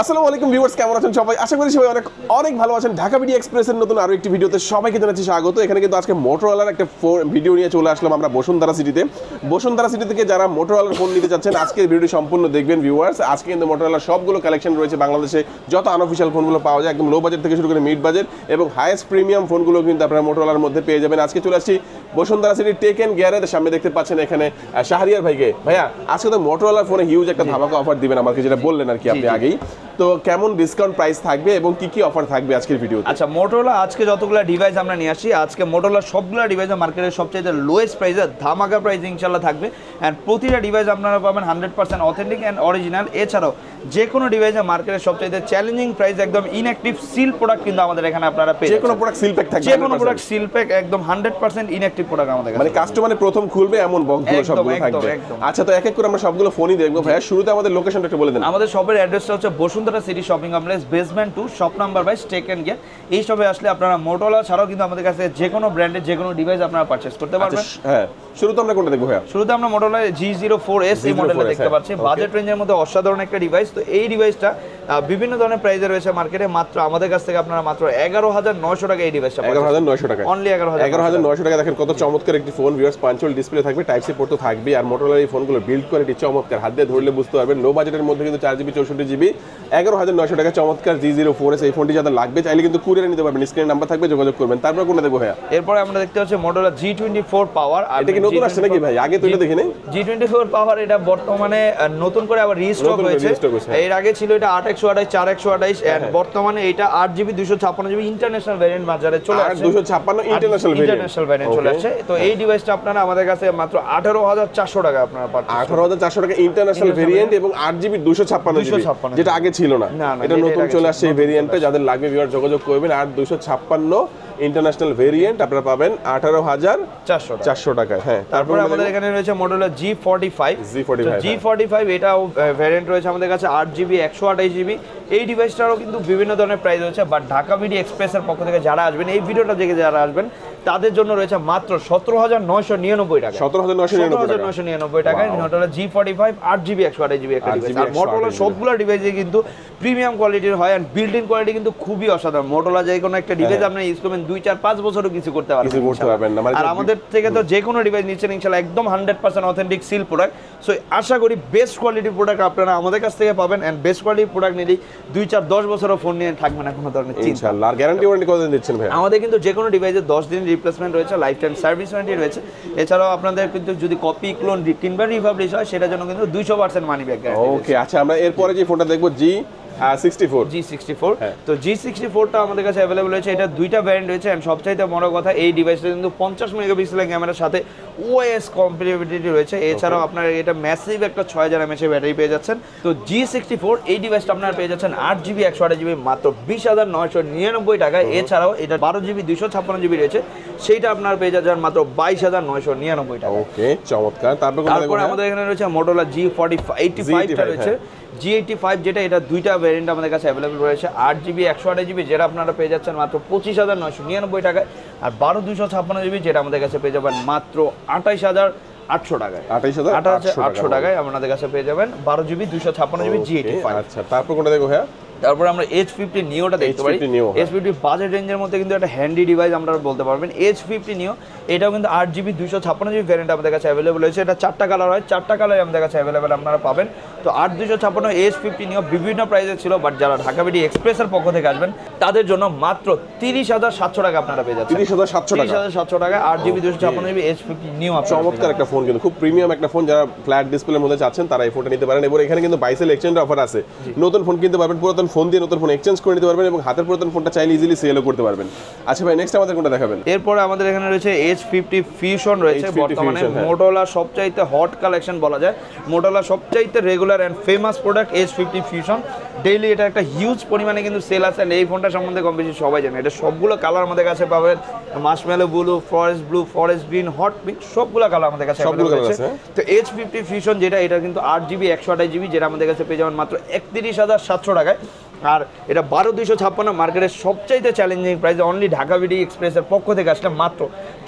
আসসালামু আলাইকুম ভিউয়ার্স কেমন আছেন সবাই? আশা করি সবাই অনেক অনেক ভালো আছেন। ঢাকা বিডি এক্সপ্রেসের নতুন আরও একটি ভিডিওতে সবাইকে জানাচ্ছি স্বাগত। এখানে কিন্তু আজকে মোটরওয়ালার একটা ফোন ভিডিও নিয়ে চলে আসলাম আমরা বসুন্ধরা সিটিতে। বসুন্ধরা সিটি থেকে যারা মোটরওয়ালার ফোন নিতে চাচ্ছেন আজকের ভিডিওটি সম্পূর্ণ দেখবেন ভিউয়ার্স। আজকে কিন্তু মোটরওয়ালার সবগুলো কালেকশন রয়েছে বাংলাদেশে। যত আনঅফিসিয়াল ফোনগুলো পাওয়া যায় একদম লো বাজেট থেকে শুরু করে মিড বাজেট এবং হাইয়েস্ট প্রিমিয়াম ফোনগুলো কিন্তু আপনারা মোটরওয়ালার মধ্যে পেয়ে যাবেন। আজকে চলে আসছি বসুন্ধরা সিটি টেক এন্ড গিয়ারের সামনে দেখতে পাচ্ছেন এখানে শাহরিয়ার ভাইকে। ভাইয়া আজকে তো মোটরওয়ালার ফোনে হিউজ একটা ধামাকা অফার দিবেন আমাকে যেটা বললেন আর কি আপনি আগেই। তো কেমন ডিসকাউন্ট প্রাইস থাকবে এবং কি কি অফার থাকবে আজকের ভিডিও আচ্ছা মোটোলা আজকে যতগুলো ডিভাইস আমরা নিয়ে আসি, আজকে মোটোলা সবগুলো ডিভাইস মার্কেটের সবচেয়ে লোয়েস্ট প্রাইসে ধামাকা প্রাইস ইনশাল্লাহ থাকবে। অ্যান্ড প্রতিটা ডিভাইস আপনারা পাবেন hundred percent authentic and original এছাড়াও যে কোনো ডিভাইসে মার্কেটের সবচেয়ে চ্যালেঞ্জিং প্রাইস একদম ইনঅ্যাক্টিভ সিল প্রোডাক্ট কিন্তু আমাদের এখানে আপনারা পেয়ে যে কোনো প্রোডাক্ট সিল প্যাক থাকবে যে কোনো প্রোডাক্ট সিল প্যাক একদম হান্ড্রেড পার্সেন্ট ইনঅ্যাক্টিভ প্রোডাক্ট আমাদের কাছে মানে কাস্টমারে প্রথম খুলবে এমন বক্সগুলো সবগুলো থাকবে। আচ্ছা তো এক এক করে আমরা সবগুলো ফোনই দেখব। ভাইয়া শুরুতে আমাদের লোকেশনটা একটু বলে দেন। আমাদের শপের অ্যাড্রেসটা হচ্ছে Bashundhara city shopping complex basement two shop number বাইশ টেক অ্যান্ড গিয়ার এই শপে আসলে আপনারা মোটোলা ছাড়াও কিন্তু আমাদের কাছে যে কোনো ব্র্যান্ডের যে কোনো ডিভাইস আপনারা পারচেস করতে আচ্ছা পারবেন। হ্যাঁ। শুরুতে আমরা কোনটা দেখব ভাইয়া? শুরুতে আমরা Motorola G zero four S এই মডেলটা দেখতে। পাচ্ছি। বাজেট রেঞ্জের মধ্যে অসাধারণ একটা ডিভাইস তো এই ডিভাইসটা বিভিন্ন ধরনের প্রাইসে রয়েছে মার্কেটে মাত্র আমাদের কাছ থেকে আপনারা মাত্র এগারো হাজার নয়শো টাকা এই ডিভাইসটা এগারো হাজার নয়শো টাকা। অনলি এগারো হাজার এগারো হাজার নয়শো টাকা দেখেন কত চমৎকার একটি phone viewers punch hole display থাকবে টাইপ সি পোর্ট তো থাকবে। আর মোটরলার এই ফোনগুলো বিল্ড কোয়ালিটি চমৎকার। হাত দিয়ে ধরলে বুঝতে পারবেন। লো বাজেটের মধ্যে কিন্তু চার জিবি চৌষট্টি জিবি এগারো হাজার নয়শো টাকা চমৎকার জি জিরো ফোর এস এই ফোনটি যাদের লাগবে চাইলে কিন্তু কুরিয়ারে নিতে পারবেন। স্ক্রিনে নাম্বার থাকবে যোগাযোগ করবেন। তারপর কোনটা দেখব ভাইয়া? এরপরে আমরা দেখতে পাচ্ছি মোটোলা জি টোয়েন্টি ফোর পাওয়ার আর এটা কি নতুন আসছে নাকি ভাই? আগে তো এটা দেখিনি? জি টোয়েন্টি ফোর পাওয়ার এটা বর্তমানে নতুন করে আবার রিস্টক হয়েছে। হ্যাঁ। এর আগে ছিল এটা আট একশো আঠাইশ চার একশো আঠাইশ বর্তমানে এটা আট জিবি দুশো ছাপ্পান্ন জিবি ইন্টারন্যাশনাল ভ্যারিয়েন্ট বাজারে চলে আসছে। দুশো ছাপ্পান্ন ইন্টারন্যাশনাল ইন্টারন্যাশনাল ভ্যারিয়েন্ট চলে আসছে। তো এই ডিভাইসটা আপনারা আমাদের কাছে মাত্র আঠারো হাজার চারশো টাকা আপনারা পাচ্ছেন আঠারো হাজার চারশো টাকা ইন্টারন্যাশনাল ভেরিয়েন্ট এবং আট জিবি দুশো ছাপ্পান্ন যেটা আগে ছিল না। এটা নতুন চলে আসছে এই ভেরিয়েন্টে যাদের লাগবে ভিউয়ার যোগাযোগ করবেন। আর দুশো ছাপ্পান্ন ইন্টারন্যাশনাল ভেরিয়েন্ট আপনারা পাবেন আঠারো হাজার চারশো টাকা। চারশো টাকায় হ্যাঁ। তারপরে আমাদের এখানে রয়েছে model G forty five G45 G forty five এটাও ভেরিয়েন্ট রয়েছে আমাদের কাছে আট জিবি একশো আঠাশ জিবি এই ডিভাইসটারও কিন্তু বিভিন্ন ধরনের প্রাইস রয়েছে বাট ঢাকা বিডি এক্সপ্রেসের পক্ষ থেকে যারা আসবেন এই ভিডিওটা দেখে যারা আসবেন তাদের জন্য রয়েছে মাত্র সতেরো হাজার নয়শো নিরানব্বই টাকা। সতেরো হাজার নয়শো নিরানব্বই টাকায় জি ফর্টি ফাইভ আট জিবি একশো আঠাশ জিবি একটা ডিভাইস আর মোটরলা সবগুলো ডিভাইসে কিন্তু প্রিমিয়াম কোয়ালিটির হয় অ্যান্ড বিল্ড ইন কোয়ালিটি কিন্তু খুবই অসাধারণ। যে কোনো একটা ডিভাইস আপনি ইউজ করবেন দুই চার পাঁচ বছরও কিছু করতে পারবেন করতে পারবেন মানে আর আমাদের থেকে তো যে কোনো ডিভাইস নিচ্ছেন ইনশাল্লাহ একদম hundred percent authentic seal product so আশা করি বেস্ট কোয়ালিটির প্রোডাক্ট আপনারা আমাদের কাছ থেকে পাবেন অ্যান্ড বেস্ট কোয়ালিটির প্রোডাক্ট নিলেই দুই চার দশ বছরও ফোন নিয়ে থাকবে না কোনো ধরনের চিন্তা। ইনশাআল্লাহ। আর গ্যারান্টি ওয়ারেন্টি কতদিন দিচ্ছেন ভাই আমাদের কিন্তু যে কোনো ডিভাইসে দশ দিন রিপ্লেসমেন্ট রয়েছে লাইফ টাইম সার্ভিস ওয়ারেন্টি রয়েছে। এছাড়াও আপনাদের কিন্তু যদি কপি ক্লোন কিংবা রিভাবলিশ হয় সেটার জন্য কিন্তু দুইশো পার্সেন্ট মানি ব্যাক ওকে আচ্ছা আমরা এরপরে যে ফোনটা দেখব G sixty four G sixty four হ্যাঁ। তো জি আমাদের কাছে অ্যাভেলেবল রয়েছে। এটা দুইটা ভ্যারিয়েন্ট রয়েছে। অ্যান্ড সবচাইতে বড় কথা এই ডিভাইসটা কিন্তু পঞ্চাশ মেগাপিক্সেলের ক্যামেরার সাথে ওএস রয়েছে। এছাড়াও আপনার এটা ম্যাসিভ একটা ছয় হাজার এমএচের ব্যাটারি পেয়ে যাচ্ছেন। তো জি সিক্সটি ফোর এই ডিভাইসটা আপনারা পেয়ে যাচ্ছেন আট জিবি একশো আট জিবি মাত্র বিশ হাজার নয়শো নিরানব্বই টাকায়। এছাড়াও এটা বারো জিবি দুশো ছাপ্পান্ন জিবি রয়েছে। সেইটা আপনার পেয়ে যাচ্ছেন মাত্র বাইশ হাজার নয়শো নিরানব্বই টাকা ওকে চমৎকার। তারপর আমাদের এখানে রয়েছে মোটোলা জি ফর্টি এইটি ফাইভটা রয়েছে। জি এইটি ফাইভ যেটা এটা দুইটা ভ্যারিয়েন্ট আমাদের কাছে অ্যাভেলেবল রয়েছে। আট জিবি একশো আট জিবি যেটা আপনারা পেয়ে যাচ্ছেন মাত্র পঁচিশ হাজার নয়শো নিরানব্বই টাকায়। আর বারো দুইশো ছাপ্পান্ন জিবি যেটা আমাদের কাছে পেয়ে যাবেন মাত্র আঠাইশ হাজার আটশো টাকায়। আঠাইশ হাজার আঠাশ আটশো টাকায়। আপনাদের কাছে পেয়ে যাবেন বারো জিবি দুইশো ছাপ্পান্ন জিবি জি এইটি ফাইভ আচ্ছা তারপর কোনটা দেখো হ্যাঁ তারপরে আমরা এইচ ফিফটি নিওটা দেখতে পারি। H50 Neo। H fifty budget রেঞ্জের মধ্যে কিন্তু একটা হ্যান্ডি ডিভাইস আপনারা বলতে পারবেন। এইচ ফিফটি নিও এটাও কিন্তু আট জিবি দুশো ছাপ্পান্ন জিবি ভ্যারিয়েন্ট আমাদের কাছে অ্যাভেলেবল হয়েছে এটা চারটা কালার হয়। চারটা কালার আমাদের কাছে অ্যাভেলেবল আপনারা পাবেন। তো আট দুশো ছাপ্পান্ন এইচ ফিফটি নিও বিভিন্ন প্রাইসে ছিল বাট যারা ঢাকা বিডি এক্সপ্রেসের পক্ষ থেকে আসবেন তাদের জন্য মাত্র তিরিশ হাজার সাতশো টাকা আপনারা পেয়ে যাচ্ছেন। তিরিশ হাজার সাতশো তিরিশ টাকা হাজার সাতশো টাকা আট জিবি দুশো ছাপ্পান্ন জিবি এইচ ফিফটি নিও চমৎকার একটা ফোন কিন্তু খুব প্রিমিয়াম একটা ফোন যারা ফ্ল্যাট ডিসপ্লের মধ্যে চাচ্ছেন তারা এই ফোনটা নিতে পারেন। এবং এখানে কিন্তু বাইসেল এক্সচেঞ্জ অফার আছে। নতুন ফোন কিনতে পারবেন পুরাতন ফোন দিয়ে নতুন ফোন এক্সচেঞ্জ করে নিতে পারবেন এবং হাতের পুরাতন ফোনটা চাইলে ইজিলি সেলও করতে পারবেন। আচ্ছা ভাই নেক্সট আমাদের কোনটা দেখাবেন? এরপরে আমাদের এখানে রয়েছে এইচ ফিফটি ফিউশন রয়েছে H50 বর্তমানে। Fusion, হ্যাঁ। মোটোলা সবচাইতে হট কালেকশন বলা যায়। মোটোলা সবচাইতে regular and famous product edge fifty fusion daily এটা একটা হিউজ পরিমাণে কিন্তু সেল আছে এই ফোনটা সম্বন্ধে কম বেশি সবাই জানে। এটা সবগুলো কালার আমাদের কাছে পাবেন। Marshmallow blue forest blue forest green hot pink সবগুলো কালার আমাদের কাছে রয়েছে। আছে, তো এইচ ফিফটি ফিউশন যেটা এটা কিন্তু আট জিবি একশো আঠাশ জিবি যেটা আমাদের কাছে পেয়ে যাবেন মাত্র একত্রিশ হাজার সাতশো টাকায়। আর এটা বারো দুইশো ছাপ্পান্ন মার্কেটের সবচাইতে challenging price only Dhaka BD এক্সপ্রেসের পক্ষ থেকে আসলে মাত্র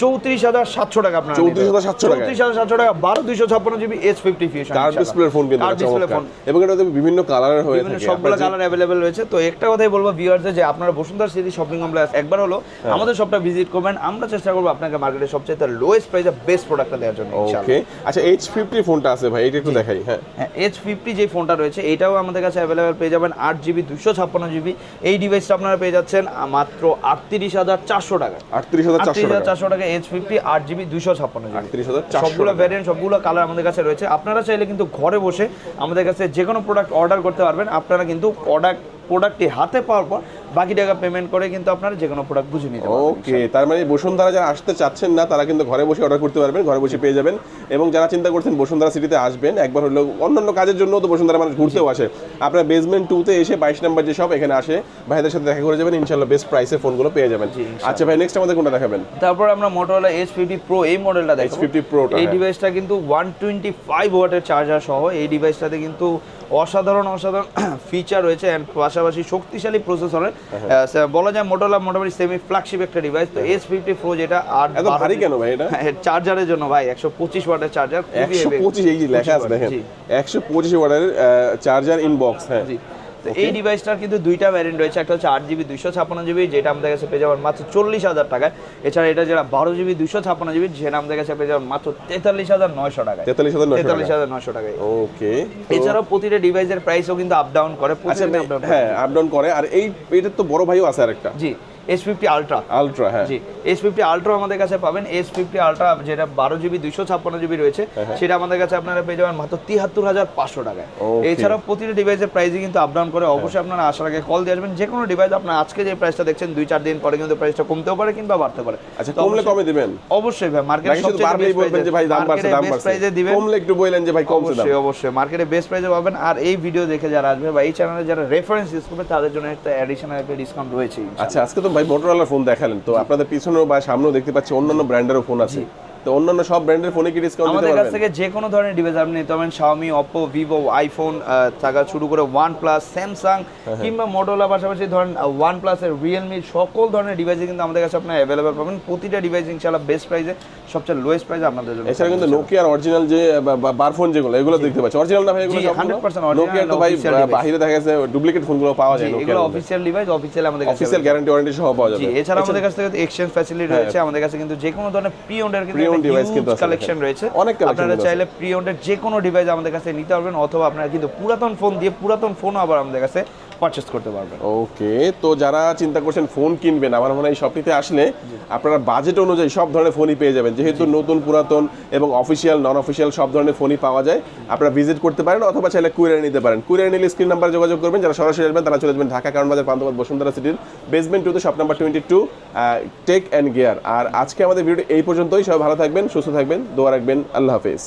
চৌত্রিশ হাজার সাতশো টাকা আপনার 34,700 টাকায়? চৌত্রিশ হাজার সাতশো টাকা বারো দুইশো ছাপ্পান্ন GB S fifty fusion curve display phone কিন্তু কার্ভ ডিসপ্লে ফোন এবং এটা বিভিন্ন কালারের হয়ে থাকে। সবগুলো কালার অ্যাভেলেবেল রয়েছে। তো একটা কথাই বলব ভিউয়ার্সদের যে আপনারা বসুন্ধরা সিটি শপিং কমপ্লেক্স একবার হলো হ্যাঁ। আমাদের শপটা ভিজিট করবেন। আমরা চেষ্টা করব আপনাকে মার্কেটের সবচেয়ে লোয়েস্ট প্রাইসে বেস্ট প্রোডাক্টটা দেওয়ার জন্য ওকে আচ্ছা এইচ ফিফটি ফোনটা আছে ভাই এটা একটু দেখাই হ্যাঁ। এইচ ফিফটি যে ফোনটা রয়েছে এটাও আমাদের কাছে অ্যাভেলেবেল পেয়ে যাবেন। আট জিবি দুশো ছাপ্পান্ন জিবি। এই ডিভাইসটা আপনারা পেয়ে যাচ্ছেন মাত্র আটত্রিশ হাজার চারশো টাকা। আটত্রিশ হাজার চারশো আটত্রিশ হাজার টাকা চারশো টাকা এইচ ফিফটি আট জিবি দুশো ছাপ্পান্ন জিবি। আটত্রিশ হাজার সবগুলো ভ্যারিয়েন্ট সবগুলো কালার আমাদের কাছে রয়েছে। আপনারা চাইলে কিন্তু ঘরে বসে আমাদের কাছে যে কোনো প্রোডাক্ট অর্ডার করতে পারবেন। আপনারা কিন্তু প্রোডাক্ট প্রোডাক্টটি হাতে পাওয়ার পর বাকি টাকা পেমেন্ট করে কিন্তু আপনারা যে কোনো প্রোডাক্ট বুঝে নিতে পারবেন ওকে তার মানে বসুন্ধরা যারা আসতে চাচ্ছেন না তারা কিন্তু ঘরে বসে অর্ডার করতে পারবেন ঘরে বসে পেয়ে যাবেন। এবং যারা চিন্তা করছেন বসুন্ধরা সিটিতে আসবেন একবার হলো অন্যান্য কাজের জন্য তো বসুন্ধরা মানুষ ঘুরতেও আসে। আপনার বেসমেন্ট টুতে এসে বাইশ নাম্বার যে সব এখানে আসে ভাইদের সাথে দেখা করে যাবেন ইনশাল্লাহ বেস্ট প্রাইসে ফোনগুলো পেয়ে যাবেন। আচ্ছা ভাই নেক্সট আমাদের কোনটা দেখাবেন? তারপর আমরা মোটরোলা এইচ ফিফটি প্রো এই মডেলটা দেখো H50 Pro টা, এই হ্যাঁ। ডিভাইসটা কিন্তু ওয়ান টোয়েন্টি ফাইভ ওয়াটের চার্জার সহ এই ডিভাইসটাতে কিন্তু অসাধারণ অসাধারণ ফিচার রয়েছে অ্যান্ড পাশাপাশি শক্তিশালী প্রসেসরের হ্যাঁ, বলা যায় মোটোলা মোটামুটি সেমি ফ্ল্যাগশিপ একটা ডিভাইস তো এস ফিফটি ফোর যেটা আর ভারী কেন ভাই এটা? চার্জারের জন্য ভাই একশো পঁচিশ ওয়াটের চার্জার একশো পঁচিশ এই লেখা আছে দেখেন। একশো পঁচিশ ওয়াটের চার্জার ইনবক্স হ্যাঁ। তো এই ডিভাইসটার কিন্তু দুইটা ভ্যারিয়েন্ট রয়েছে। একটা হচ্ছে আট জিবি দুশো ছাপ্পান্ন জিবি যেটা আমাদের কাছে পেয়ে যাবেন মাত্র চল্লিশ হাজার টাকায়। এছাড়া এটা যেটা বারো জিবি দুশো ছাপ্পান্ন জিবি সেটা আমাদের কাছে পেয়ে যাবেন মাত্র তেতাল্লিশ হাজার নয়শো টাকায়। তেতাল্লিশ হাজার নয়শো তেতাল্লিশ হাজার নয়শো টাকায়। ওকে এছাড়াও প্রতিটা ডিভাইসের প্রাইসও কিন্তু আপ ডাউন করে আচ্ছা হ্যাঁ আপ ডাউন করে। আর এই এটার তো বড় ভাইও আছে আর একটা G. S fifty ultra ultra হ্যাঁ। জি এস ফিফটি আলট্রা আমাদের কাছে পাবেন। এস ফিফটি আলট্রা যেটা বারো জিবি দুইশো ছাপ্পান্ন জিবি রয়েছে হ্যাঁ, সেটা আমাদের কাছে আপনারা পেয়ে যাবেন মাত্র হাজার পাঁচশো টাকায়। এছাড়াও প্রতিটা ডিভাইসের প্রাইসই কিন্তু আপ ডাউন করে অবশ্যই আপনারা আসার আগে কল দিয়ে আসবেন। যে কোনো ডিভাইস আপনার আজকে যে প্রাইসটা দেখছেন দুই চার দিন পরে কিন্তু প্রাইসটা কমতেও পারে কিংবা বাড়তে পারে। আচ্ছা কমলে কমে দিবেন? অবশ্যই ভাই মার্কেটে শুধু বাড়লেই বলবেন যে ভাই দাম বাড়ছে দাম বাড়ছে। প্রাইসে দিবেন। কমলে একটু বললেন যে ভাই কমছে দাম। অবশ্যই অবশ্যই মার্কেটে বেস্ট প্রাইসে পাবেন। আর এই ভিডিও দেখে যারা আসবে বা এই চ্যানেলে যারা রেফারেন্স ইউজ করবে তাদের জন্য একটা অ্যাডিশনাল একটা ডিসকাউন্ট রয়েছে আচ্ছা আজকে তো ভাই মোটরোলার ফোন দেখালেন। তো আপনাদের পিছনেও বা সামনেও দেখতে পাচ্ছি অন্যান্য ব্র্যান্ডেরও ফোন আছে। তো অন্যান্য সব ব্র্যান্ডের ফোনে কি ডিসকাউন্ট দিতে আমাদের কাছ থেকে যে কোনো ধরনের ডিভাইস আপনি নিতে শাওমি অপো ভিভো আইফোন থাকা শুরু করে ওয়ান প্লাস স্যামসাং হ্যাঁ, কিংবা মোটোলা পাশাপাশি ধরেন ওয়ান প্লাসের রিয়েলমি সকল ধরনের ডিভাইসে কিন্তু আমাদের কাছে আপনার অ্যাভেলেবেল পাবেন। প্রতিটা ডিভাইস ইনশাআল্লাহ বেস্ট প্রাইসে সবচেয়ে লোয়েস্ট প্রাইসে আপনাদের জন্য এছাড়া কিন্তু নোকিয়ার অরিজিনাল যে বা- বা বার ফোন যেগুলো এগুলো দেখতে পাচ্ছি। অরিজিনাল না ভাই এগুলো 100% original নোকিয়ার তো ভাই official বা- device। বাহিরে দেখা গেছে ডুপ্লিকেট ফোনগুলো পাওয়া যায় এগুলো অফিসিয়াল ডিভাইস অফিসিয়াল আমাদের কাছে অফিসিয়াল গ্যারান্টি ওয়ারেন্টি সহ পাওয়া যাবে। এছাড়া আমাদের কাছ থেকে এক্সচেঞ্জ ফ্যাসিলিটি হ্যাঁ। রয়েছে আমাদের কাছে কিন্তু যে কোনো ধরনের প্রি কিন্তু Pre-owned কিন্তু কালেকশন। রয়েছে অনেক আপনারা চাইলে প্রি ওন্ডের যে কোনো ডিভাইস আমাদের কাছে নিতে পারবেন অথবা আপনারা কিন্তু পুরাতন ফোন দিয়ে পুরাতন ফোনও আবার আমাদের কাছে পারচেজ করতে পারবেন। ওকে তো যারা চিন্তা করছেন ফোন কিনবেন আমার মনে হয় এই শপটিতে আসলে আপনারা বাজেট অনুযায়ী সব ধরনের ফোনই পেয়ে যাবেন। যেহেতু নতুন পুরাতন এবং অফিসিয়াল নন অফিসিয়াল সব ধরনের ফোনই পাওয়া যায় আপনারা ভিজিট করতে পারেন অথবা চাইলে কুরিয়ার নিতে পারেন। কুরিয়ার নিলে স্ক্রিন নাম্বার যোগাযোগ করবেন যারা সরাসরি আসবেন তারা চলে যাবেন ঢাকা কারণ বাজার পান্তাবাদ বসুন্ধরা সিটির বেসমেন্ট টুতে shop number twenty two tech and gear আর আজকে আমাদের ভিডিও এই পর্যন্তই। সবাই ভালো থাকবেন সুস্থ থাকবেন দোয়া রাখবেন আল্লাহ হাফেজ।